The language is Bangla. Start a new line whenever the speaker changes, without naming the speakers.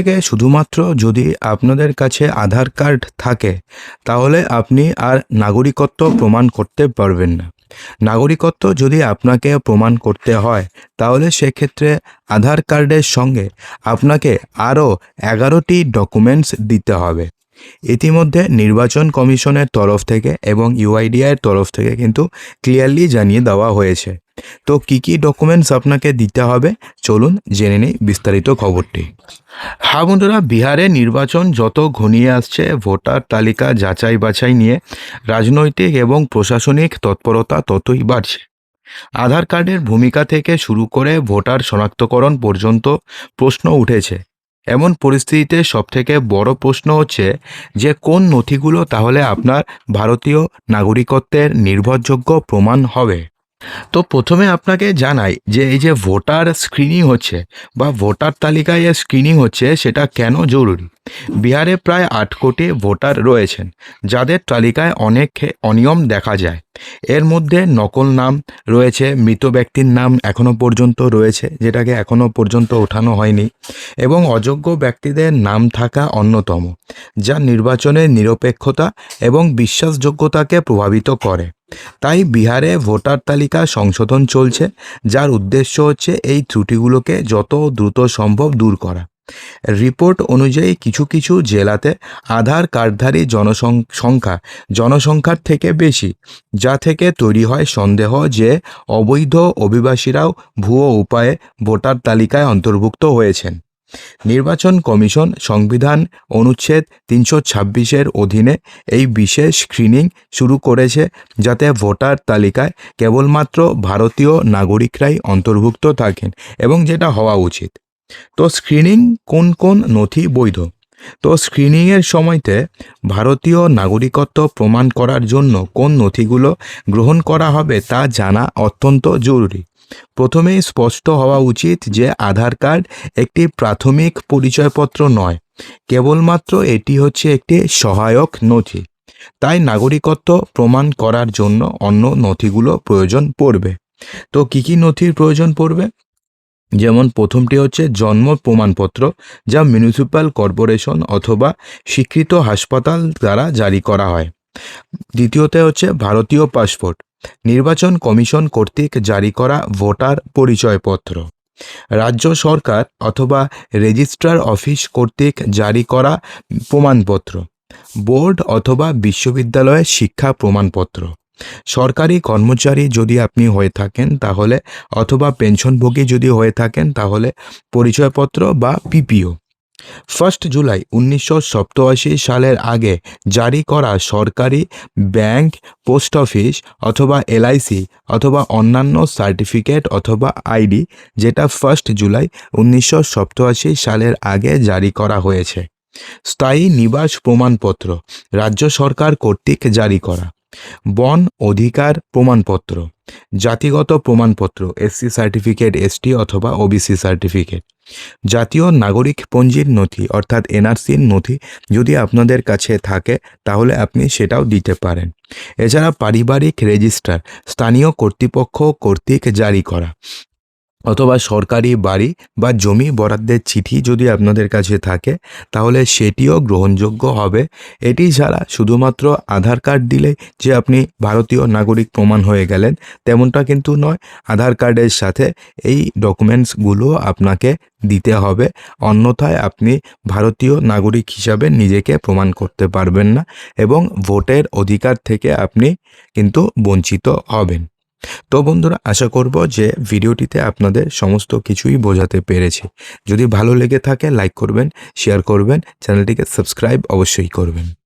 থেকে শুধুমাত্র যদি আপনাদের কাছে আধার কার্ড থাকে, তাহলে আপনি আর নাগরিকত্ব প্রমাণ করতে পারবেন না। নাগরিকত্ব যদি আপনাকে প্রমাণ করতে হয়, তাহলে সেক্ষেত্রে আধার কার্ডের সঙ্গে আপনাকে আরও এগারোটি ডকুমেন্টস দিতে হবে। ইতিমধ্যে নির্বাচন কমিশনের তরফ থেকে এবং ইউআইডিআইয়ের তরফ থেকে কিন্তু ক্লিয়ারলি জানিয়ে দেওয়া হয়েছে। তো কি কি ডকুমেন্টস আপনাকে দিতে হবে? চলুন জেনে নিই বিস্তারিত খবরটি। হ্যাঁ বন্ধুরা, বিহারে নির্বাচন যত ঘনিয়ে আসছে, ভোটার তালিকা যাচাই বাছাই নিয়ে রাজনৈতিক এবং প্রশাসনিক তৎপরতা ততই বাড়ছে। আধার কার্ডের ভূমিকা থেকে শুরু করে ভোটার শনাক্তকরণ পর্যন্ত প্রশ্ন উঠেছে। এমন পরিস্থিতিতে সবথেকে বড় প্রশ্ন হচ্ছে যে, কোন নথিগুলো তাহলে আপনার ভারতীয় নাগরিকত্বের নির্ভরযোগ্য প্রমাণ হবে? তো প্রথমে আপনাকে জানাই যে এই যে ভোটার স্ক্রিনিং হচ্ছে বা ভোটার তালিকায় স্ক্রিনিং হচ্ছে সেটা কেন জরুরি? বিহারে প্রায় আট কোটি ভোটার রয়েছেন, যাদের তালিকায় অনেক অনিয়ম দেখা যায়। এর মধ্যে নকল নাম রয়েছে, মৃত ব্যক্তির নাম এখনও পর্যন্ত রয়েছে, যেটাকে এখনও পর্যন্ত ওঠানো হয়নি, এবং অযোগ্য ব্যক্তিদের নাম থাকা অন্যতম, যা নির্বাচনের নিরপেক্ষতা এবং বিশ্বাসযোগ্যতাকে প্রভাবিত করে। তাই বিহারে ভোটার তালিকা সংশোধন চলছে, যার উদ্দেশ্য হচ্ছে এই ত্রুটিগুলোকে যত দ্রুত সম্ভব দূর করা। রিপোর্ট অনুযায়ী কিছু কিছু জেলাতে আধার কার্ডধারী জনসং- সংখ্যা জনসংখ্যার থেকে বেশি, যা থেকে তৈরি হয় সন্দেহ যে অবৈধ অভিবাসীরাও ভুয়ো উপায়ে ভোটার তালিকায় অন্তর্ভুক্ত হয়েছেন। নির্বাচন কমিশন সংবিধান অনুচ্ছেদ তিনশো ছাব্বিশের অধীনে এই বিশেষ স্ক্রিনিং শুরু করেছে যাতে ভোটার তালিকায় কেবলমাত্র ভারতীয় নাগরিকরাই অন্তর্ভুক্ত থাকেন এবং যেটা হওয়া উচিত। তো স্ক্রিনিং কোন কোন নথি বৈধ? তো স্ক্রিনিংয়ের সময়তে ভারতীয় নাগরিকত্ব প্রমাণ করার জন্য কোন নথিগুলো গ্রহণ করা হবে তা জানা অত্যন্ত জরুরি। প্রথমেই স্পষ্ট হওয়া উচিত যে আধার কার্ড একটি প্রাথমিক পরিচয়পত্র নয়, কেবলমাত্র এটি হচ্ছে একটি সহায়ক নথি। তাই নাগরিকত্ব প্রমাণ করার জন্য অন্য নথিগুলো প্রয়োজন পড়বে। তো কি কি নথির প্রয়োজন পড়বে? যেমন প্রথমটি হচ্ছে জন্ম প্রমাণপত্র যা মিউনিসিপ্যাল কর্পোরেশন অথবা স্বীকৃত হাসপাতাল দ্বারা জারি করা হয়। দ্বিতীয়তে হচ্ছে ভারতীয় পাসপোর্ট। নির্বাচন কমিশন কর্তৃক জারি করা ভোটার পরিচয়পত্র। রাজ্য সরকার অথবা রেজিস্ট্রার অফিস কর্তৃক জারি করা প্রমাণপত্র। বোর্ড অথবা বিশ্ববিদ্যালয়ের শিক্ষা প্রমাণপত্র। সরকারি কর্মচারী যদি আপনি হয়ে থাকেন তাহলে অথবা পেনশনভোগী যদি হয়ে থাকেন তাহলে পরিচয়পত্র বা পিপিও। ফার্স্ট জুলাই উনিশশো সালের আগে জারি করা সরকারি ব্যাংক, পোস্ট অফিস অথবা এলআইসি অথবা অন্যান্য সার্টিফিকেট অথবা আইডি যেটা ফার্স্ট জুলাই উনিশশো সালের আগে জারি করা হয়েছে। স্থায়ী নিবাস প্রমাণপত্র রাজ্য সরকার কর্তৃক জারি করা। বন অধিকার প্রমাণপত্র, জাতিগত প্রমাণপত্র এসসি সার্টিফিকেট এসটি অথবা ওবিসি সার্টিফিকেট জাতীয় নাগরিক পঞ্জির নথি অর্থাৎ এনআরসির নথি যদি আপনাদের কাছে থাকে, তাহলে আপনি সেটাও দিতে পারেন। এছাড়া পারিবারিক রেজিস্টার, স্থানীয় কর্তৃপক্ষ কর্তৃক জারি করা। অথবা সরকারি বাড়ি বা জমি বরাদ্দের চিঠি যদি আপনাদের কাছে থাকে, তাহলে সেটিও গ্রহণযোগ্য হবে। এটি ছাড়া শুধুমাত্র আধার কার্ড দিলে যে আপনি ভারতীয় নাগরিক প্রমাণ হয়ে গেলেন, তেমনটা কিন্তু নয়। আধার কার্ডের সাথে এই ডকুমেন্টসগুলো আপনাকে দিতে হবে। অন্যথায় আপনি ভারতীয় নাগরিক হিসাবে নিজেকে প্রমাণ করতে পারবেন না এবং ভোটের অধিকার থেকে আপনি কিন্তু বঞ্চিত হবেন। তো বন্ধুরা, আশা করব যে ভিডিওটিতে আপনাদের সমস্ত কিছুই বোঝাতে পেরেছি। যদি ভালো লেগে থাকে লাইক করবেন শেয়ার করবেন চ্যানেলটিকে সাবস্ক্রাইব অবশ্যই করবেন।